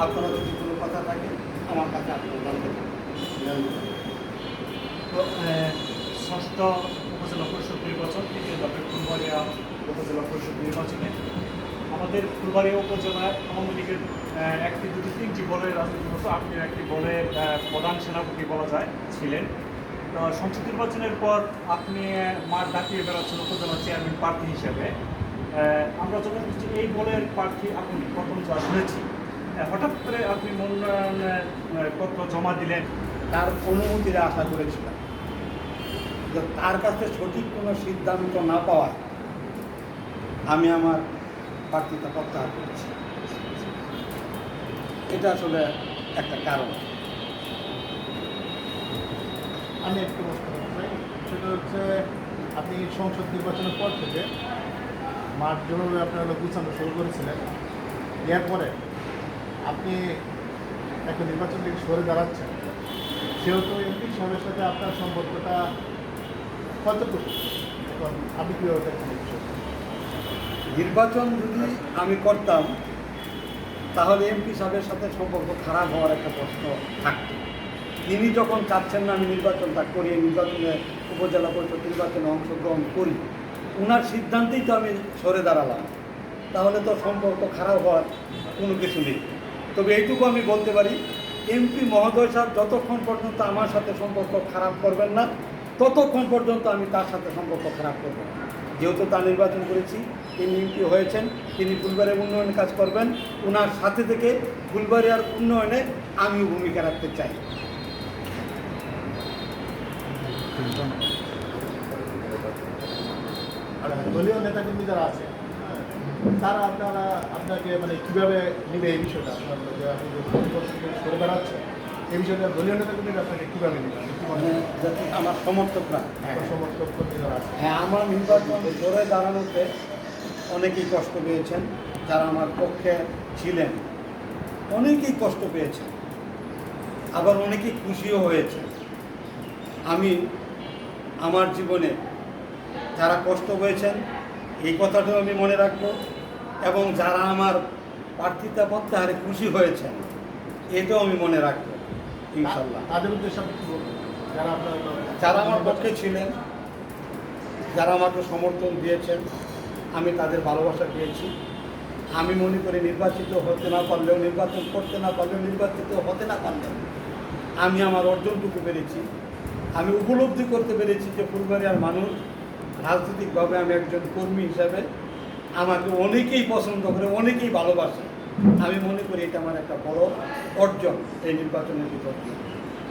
আপনারা যদি কোনো কথা থাকে আমার কাছে আপনারা জানতে তো ষষ্ঠ উপজেলা পরিষদ নির্বাচন ফুলবাড়িয়া উপজেলা পরিষদ নির্বাচনে। আমাদের ফুলবাড়িয়া উপজেলায় আওয়ামী লীগের একটি দুটি তিনটি বলের রাজনীতি হতো আপনি একটি আহ, প্রধান সেনাপতি বলা যায় ছিলেন। সংসদ নির্বাচনের পর আপনি মাঠ ডাকিয়ে বেড়াচ্ছেন উপজেলা চেয়ারম্যান প্রার্থী হিসেবে। আমরা যখন এই বলের প্রার্থী আপনি প্রথম যা শুনেছি। হঠাৎ করে আপনি মনোনয়ন পত্র জমা দিলেন, তার অনুমতির আশা করেছিলাম। তার কাছে সঠিক কোনো সিদ্ধান্ত না পাওয়ায় আমি আমার প্রার্থীতা প্রত্যাহার করেছি। এটা আসলে একটা কারণ। আমি একটু সেটা হচ্ছে, আপনি সংসদ নির্বাচনের পর থেকে মাঠ যেভাবে আপনারা গুছানো শুরু করেছিলেন। এরপরে আপনি একটা নির্বাচন থেকে সরে দাঁড়াচ্ছেন, সেহেতু এমপি সাহেবের সাথে আপনার সম্পর্কটা কতটুকু? এখন আপনি কীভাবে দেখছেন এই নির্বাচন যদি আমি করতাম, তাহলে এমপি সাহেবের সাথে সম্পর্ক খারাপ হওয়ার একটা প্রশ্ন থাকতো। তিনি যখন চাচ্ছেন না আমি নির্বাচনটা করি নির্বাচনে উপজেলা পরিষদ নির্বাচনে অংশগ্রহণ করি ওনার সিদ্ধান্তেই তো আমি সরে দাঁড়ালাম। তাহলে তো সম্পর্ক খারাপ হওয়ার কোনো কিছু নেই। তবে এইটুকু আমি বলতে পারি, এমপি মহোদয় সাহেব যতক্ষণ পর্যন্ত আমার সাথে সম্পর্ক খারাপ করবেন না, ততক্ষণ পর্যন্ত আমি তার সাথে সম্পর্ক খারাপ করব যেহেতু তা নির্বাচন করেছি, তিনি এমপি হয়েছেন, তিনি ফুলবাড়ির উন্নয়নের কাজ করবেন ওনার সাথে থেকে ফুলবাড়িয়ার উন্নয়নে আমিও ভূমিকা রাখতে চাই। দলীয় নেতাকর্মী যারা আছে তারা আপনারা আপনাকে মানে কীভাবে নেবে এই বিষয়টা? আপনার যে আপনি এই বিষয়টা দলীয় নেতাকর্মীরা আপনাকে কীভাবে নেবে? আপনি কি যাতে আমার সমর্থকরা। হ্যাঁ সমর্থক হ্যাঁ আমার নির্বাচন সরে দাঁড়ানোতে অনেকেই কষ্ট পেয়েছেন যারা আমার পক্ষে ছিলেন। অনেকেই কষ্ট পেয়েছেন আবার অনেকেই খুশিও হয়েছে আমি আমার জীবনে যারা কষ্ট পেয়েছেন এই কথাটাও আমি মনে রাখব। এবং যারা আমার প্রার্থিতা প্রত্যাহারে খুশি হয়েছেন এটাও আমি মনে রাখব ইনশাল্লাহ তাদের উদ্দেশ্যে যারা আমার পক্ষে ছিলেন যারা আমাকে সমর্থন দিয়েছেন আমি তাদের ভালোবাসা পেয়েছি আমি মনে করি নির্বাচিত হতে না পারলেও নির্বাচন করতে না পারলেও নির্বাচিত হতে না পারলেও আমি আমার অর্জনটুকু পেরেছি। আমি উপলব্ধি করতে পেরেছি যে ফুলবাড়িয়ার মানুষ রাজনৈতিকভাবে আমি একজন কর্মী হিসাবে আমাকে অনেকেই পছন্দ করে, অনেকেই ভালোবাসে। আমি মনে করি এটা আমার একটা বড় অর্জন এই নির্বাচনের দিয়ে।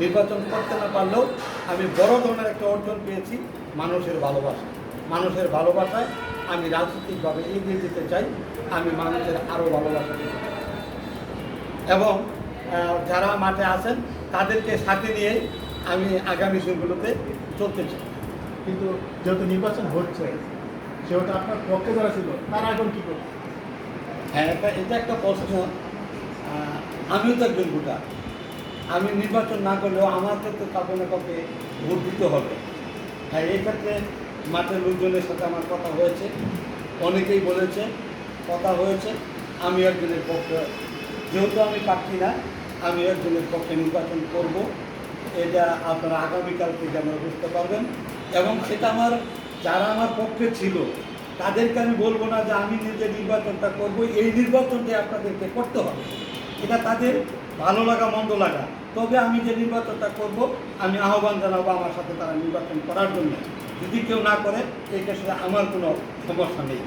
নির্বাচন করতে না পারলেও আমি বড় ধরনের একটা অর্জন পেয়েছি মানুষের ভালোবাসা। মানুষের ভালোবাসায় আমি রাজনৈতিকভাবে এগিয়ে যেতে চাই, আমি মানুষের আরও ভালোবাসা দিতে এবং যারা মাঠে আছেন তাদেরকে সাথে নিয়ে আমি আগামী দিনগুলোতে চলতে চাই। কিন্তু যেহেতু নির্বাচন হচ্ছে, সেহেতু আপনার পক্ষে যারা ছিল, তারা এখন কী করবে? হ্যাঁ এটা এটা একটা প্রশ্ন। আমিও তো একজন ভোটার। আমি নির্বাচন না করলেও আমাকে তো কাউকে না কাউকে ভোট দিতে হবে। হ্যাঁ এই ক্ষেত্রে মাঠের লোকজনের সাথে আমার কথা হয়েছে। অনেকেই বলেছে, কথা হয়েছে আমি একজনের পক্ষে, যেহেতু আমি প্রার্থী না আমি একজনের পক্ষে নির্বাচন করব। এটা আপনারা আগামীকাল থেকে আমরা বুঝতে পারবেন। এবং সেটা আমার, যারা আমার পক্ষে ছিল, তাদেরকে আমি বলব না যে আমি নিজে নির্বাচনটা করব, এই নির্বাচনটা আপনাদেরকে করতে হবে। এটা তাদের ভালো লাগা, মন্দ লাগা। তবে আমি যে নির্বাচনটা করব, আমি আহ্বান জানাব আমার সাথে তারা নির্বাচন করার জন্য। যদি কেউ না করে, এই ক্ষেত্রে আমার কোনো সমস্যা নেই।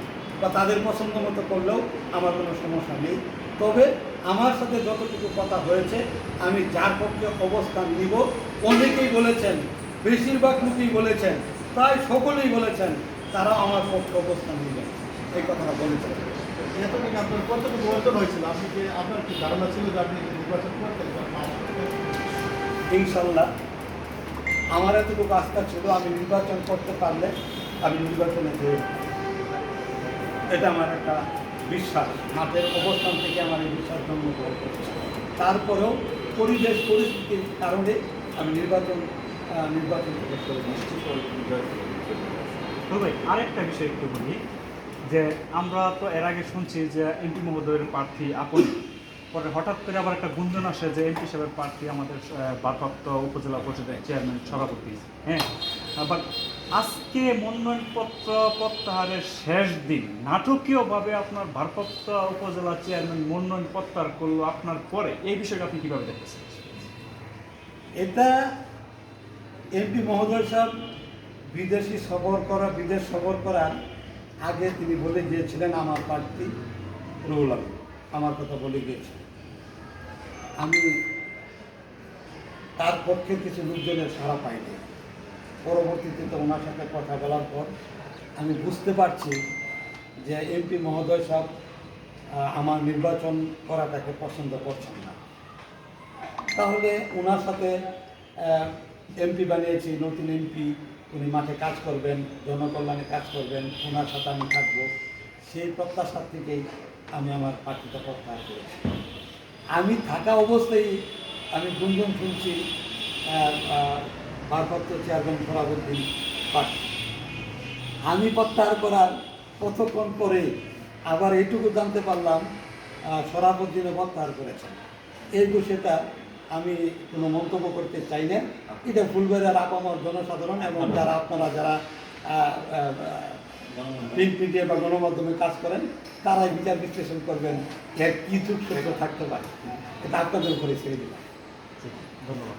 বা তাদের পছন্দ মতো করলেও আমার কোনো সমস্যা নেই। তবে আমার সাথে যতটুকু কথা হয়েছে, আমি যার পক্ষে অবস্থান নিব, অনেকেই বলেছেন বেশিরভাগ লোকই বলেছেন প্রায় সকলেই বলেছেন তারা আমার পক্ষে অবস্থান নেবেন এই কথাটা বলেছেন এতদিন আপনার কতটুকু অর্জন হয়েছিল? আপনি কি আপনার কি ধারণা ছিল যে আপনি নির্বাচন করতেন? ইনশাল্লাহ। আমার এতটুকু আস্থা ছিল আমি নির্বাচন করতে পারলে আমি নির্বাচনে হব। এটা আমার একটা বিশ্বাস। মাঠের অবস্থান থেকে আমার এই বিশ্বাস জন্মগ্রহণ করছে। তারপরেও পরিবেশ পরিস্থিতির কারণে আমি নির্বাচন নির্বাচন থেকে তবে আরেকটা বিষয় একটু বলি যে আমরা তো এর আগে শুনছি যে এমপি মহোদয়ের প্রার্থী আপনি পরে হঠাৎ করে আবার একটা গুঞ্জন আসে যে এমপি সাহেবের প্রার্থী আমাদের ভারপ্রাপ্ত উপজেলা পরিষদের চেয়ারম্যান সভাপতি। হ্যাঁ আবার আজকে মনোনয়নপত্র প্রত্যাহারের শেষ দিন নাটকীয়ভাবে আপনার ভারপ্রাপ্ত উপজেলা চেয়ারম্যান মনোনয়ন প্রত্যাহার করল আপনার পরে এই বিষয়টা আপনি কীভাবে দেখতেছেন এটা এমপি মহোদয় সাহেব বিদেশি সফর করা, বিদেশ সফর করার আগে তিনি বলে গিয়েছিলেন, আমার প্রার্থী রুহুল আমার কথা বলে গিয়েছিলেন। আমি তার পক্ষে কিছু লোকজনের সাড়া পাইনি। পরবর্তীতে তো ওনার সাথে কথা বলার পর আমি বুঝতে পারছি যে এমপি মহোদয় সাহেব আমার নির্বাচন করাটাকে পছন্দ করছেন না। তাহলে ওনার সাথে এমপি বানিয়েছি, নতুন এমপি উনি মাঠে কাজ করবেন, জনকল্যাণে কাজ করবেন, ওনার সাথে আমি থাকব। সেই প্রত্যাশার থেকেই আমি আমার প্রার্থিতা প্রত্যাহার করেছি। আমি থাকা অবস্থায় আমি গুনগুন শুনছি ভারপ্রাপ্ত চেয়ারম্যান সরাবুদ্দিন প্রার্থী আমি প্রত্যাহার করার কতক্ষণ পরে আবার এইটুকু জানতে পারলাম সরাবুদ্দিনও প্রত্যাহার করেছেন। এই বিষয়টা আমি কোনো মন্তব্য করতে চাই না এটা ফুলবাজার আপামর জনসাধারণ এবং যারা আপনারা যারা প্রিন্ট মিডিয়া বা গণমাধ্যমে কাজ করেন, তারাই বিচার বিশ্লেষণ করবেন এর কী চুপ থাকতে পারে। এটা আপনাদের উপরে ছেড়ে দিলাম। ধন্যবাদ।